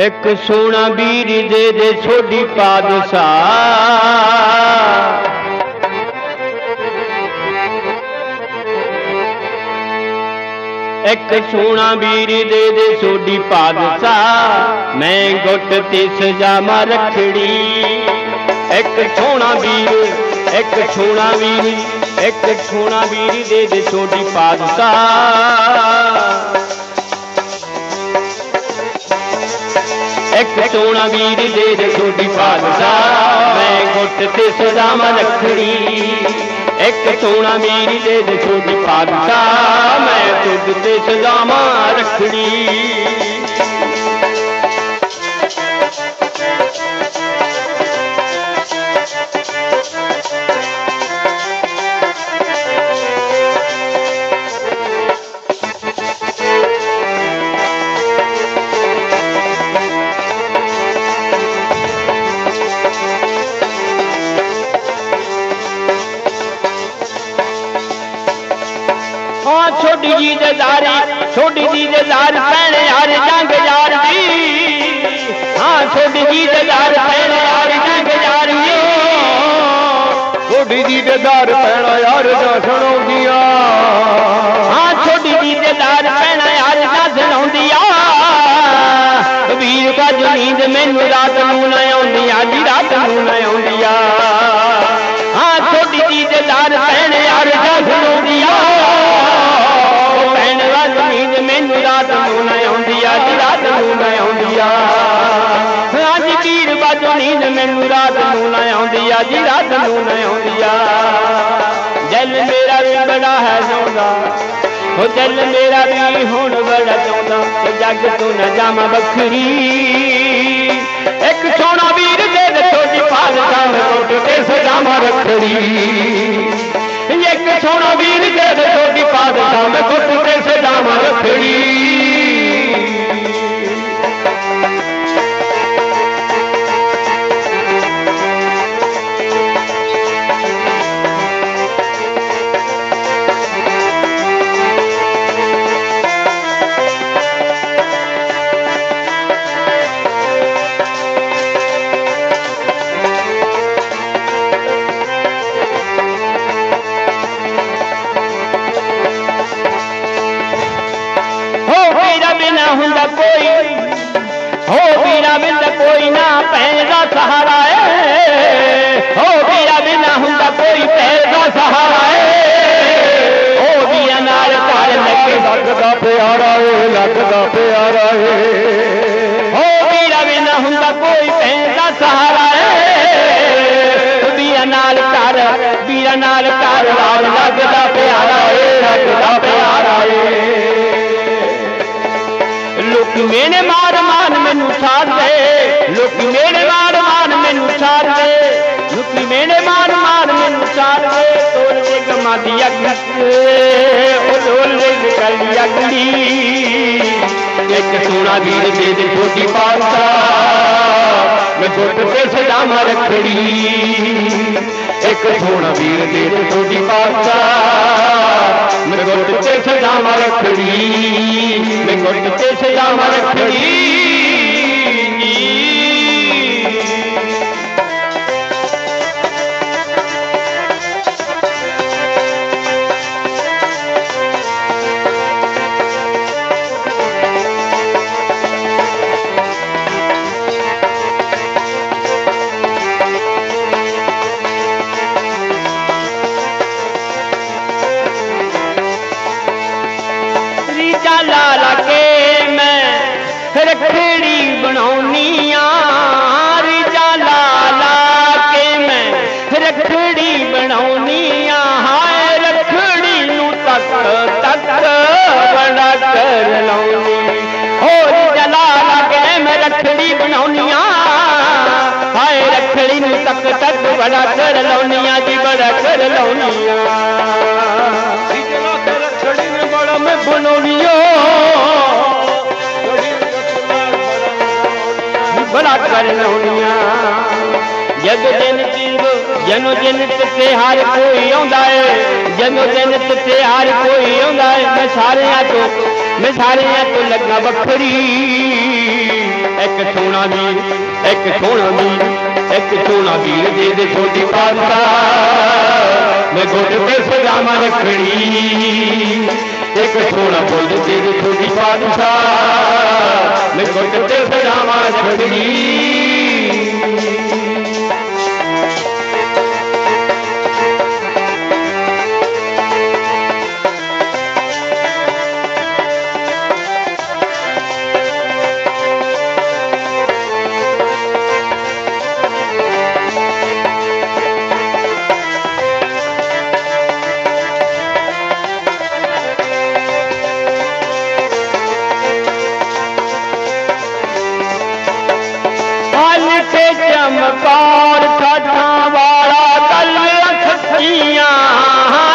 ਇੱਕ ਸੋਨਾ ਵੀਰ ਦੇ ਦੇ ਛੋਡੀ ਪਾਦਸ਼ਾਹ। ਇੱਕ ਸੋਨਾ ਵੀਰ ਦੇ ਦੇ ਛੋਡੀ ਪਾਦਸ਼ਾਹ। ਮੈਂ ਗੁੱਟ ਤੇ ਸਜਾਮਾ ਰੱਖੜੀ। ਇੱਕ ਸੋਨਾ ਵੀਰ, ਇੱਕ ਸੋਨਾ ਵੀਰ, ਇੱਕ ਸੋਨਾ ਵੀਰ ਦੇ ਦੇ ਛੋਡੀ ਪਾਦਸ਼ਾਹ। ਇੱਕ ਸੋਨਾ ਵੀਰ ਦੇ ਦੇ ਛੋਟੀ ਪਾਦਸ਼ਾਹ ਮੈਂ ਗੁੱਟ ਤੇ ਸਜਾਵਾਂ ਰੱਖੜੀ ਇੱਕ ਸੋਨਾ ਵੀਰ ਦੇ ਦੇ ਛੋਟੀ ਪਾਦਸ਼ਾਹ ਮੈਂ ਤੁਧ ਤੇ ਸਜਾਵਾਂ ਰੱਖੜੀ छोटी जी दे जारी छोटी जी दे जार पैण यार जंग यार जी हाँ छोटी जी दे जार पैण यार जंग यार जी छोटी जी दे जार पैण यार ना सुणोगिया हाँ छोटी जी दे जार पैण यार का रात ਨੀਂਦ ਮੈਨੂੰ ਰਾਤ ਨੂੰ ਨਾ ਆਉਂਦੀ ਆ ਜੀ ਰਾਤ ਨੂੰ ਨਾ ਆਉਂਦੀ ਆ ਜਲ ਮੇਰਾ ਵੀ ਬੜਾ ਹੈ ਚਾਹੁੰਦਾ ਉਹ ਜਲ ਮੇਰਾ ਵੀ ਹੁਣ ਬੜਾ ਚਾਹੁੰਦਾ ਕਿ ਜੱਗ ਤੋਂ ਨਾ ਜਾਵਾਂ ਵੱਖਰੀ ਇੱਕ ਸੋਹਣਾ ਵੀਰ ਦੇ ਦੇ ਛੋਟੀ ਪਾਲਦਾ ਕੋਟ ਤੇ ਸਜਾਵਾਂ ਰੱਖੜੀ ਇੱਕ ਸੋਹਣਾ ਵੀਰ ਦੇ ਦੇ ਛੋਟੀ ਪਾਲਦਾ ਮੈਂ ਕੋਟ सहारा है बीरा नाल कर, बीरा नाल कर, राम लगदा प्यारा है लगदा प्यारा है लोग मेरे मार मान मैनू साथ दे लोग मेरे मार मान मैनू साथ दे। लोग मेरे मार मान मैनू साथ दे तोड़ दे गमा दिया निकल दिया एक सोना वीर दे दे छोटी पासा ਗੁੱਟ ਤੇ ਸਜਾਵਾਂ ਰੱਖੜੀ ਇੱਕ ਸੋਹਣਾ ਵੀਰ ਦੇ ਦੇ ਛੋਟੀ ਪਾਸਾ ਮੈਂ ਗੁੱਟ ਤੇ ਸਜਾਵਾਂ ਰੱਖੜੀ ਮੈਂ ਗੁੱਟ ਤੇ ਸਜਾਵਾਂ ਰੱਖੜੀ दुनिया के मैं रखड़ी बनाऊनी हाय रखड़ी नु तक तक बड़ा कर लाऊनी। हो जलाला के मैं रखड़ी बनाऊनी हाय रखड़ी नु तक तक बड़ा कर लाऊनी जी बड़ा कर लाऊनी रखड़ी बड़ा मैं बनाऊनी ਕਰ ਲਾਉਣੀਆਂ ਜਦ ਦਿਨ ਤੀਬ ਜਨੋ ਦਿਨ ਤੇ ਹਰ ਕੋਈ ਆਉਂਦਾ ਏ ਜਨੋ ਦਿਨ ਤੇ ਹਰ ਕੋਈ ਆਉਂਦਾ ਏ ਮੈਂ ਸਾਰਿਆਂ ਤੋਂ ਮੈਂ ਸਾਰਿਆਂ ਤੋਂ ਲੱਗਾ ਵੱਖਰੀ ਇੱਕ ਸੋਹਣਾ ਵੀਰ ਇੱਕ ਸੋਹਣਾ ਵੀਰ ਇੱਕ ਸੋਹਣਾ ਵੀਰ ਦੇ ਦੇ ਛੋਟੀ ਪਾਤਸ਼ਾਹ ਮੈਂ ਗੁੱਟ ਤੇ ਸਜਾਵਾਂ ਰੱਖੜੀ ਇੱਕ ਸੋਹਣਾ ਬੁੱਲ ਦੇ ਦੇ ਛੋਟੀ ਪਾਤਸ਼ਾਹ ਮੈਂ ਗੁੱਟ ਤੇ Lakshmi. कौर ठठवाड़ा कल सखिया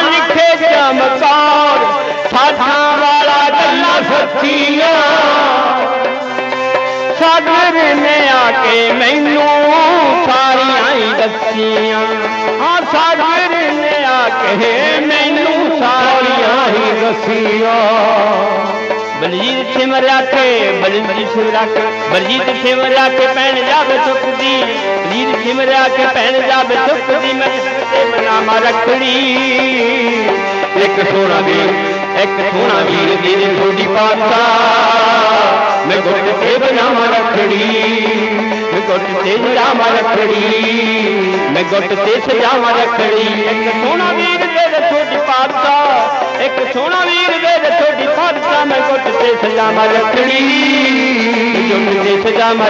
लिखे चमकौर ठठवाड़ा कल सखिया सागर में आके मैनू सारिया दसिया हाँ सागर में आके मैनू सारिया ही दसिया बलजीत सिमरिया के बलजीत सिमरिया के बलजीत सिमरिया के पहन जावे सुख दी सिमरिया के पहन जावे दी मैं इसते बनामा रखड़ी। एक सोना भी एक सोना वीर तेरी छोटी पाता। मैं गुट से बनामा रखड़ी, मैं गुट से सजावा रखड़ी, मैं गुट से सजावा रखड़ी। एक सोना वीर तेरे छोटी पाता, एक सोना वीर तेरे छोटी पाता, मैं गुट से सजावा रखड़ी। मख जाम